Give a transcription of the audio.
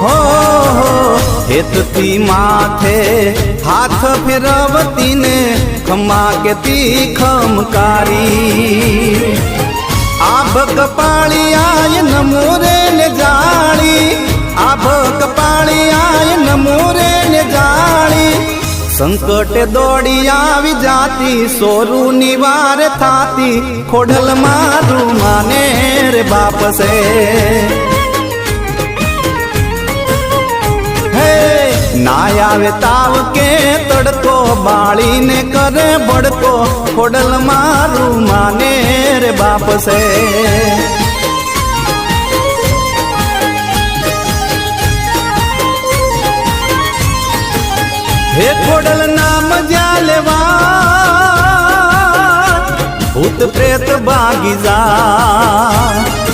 હો હેતથી માથે હાથ ફેરવતીને ખમા કેતી ખમકારી. આભ કપાળી આય નમોરે ને જાળી, આભ કપાળી આય નમોરે ને જાળી. સંકટ દોડી આવી જાતી સોરું નિવાર થાતી, ખોડલ મારું માને રે બાપ ના આવે તાવ કે તડકો બાળીને કરે બડકો ખોડલ મારું માને રે બાપ સે હે ખોડલ નામ જ્યાં લેવા ભૂત પ્રેત ભાગી જા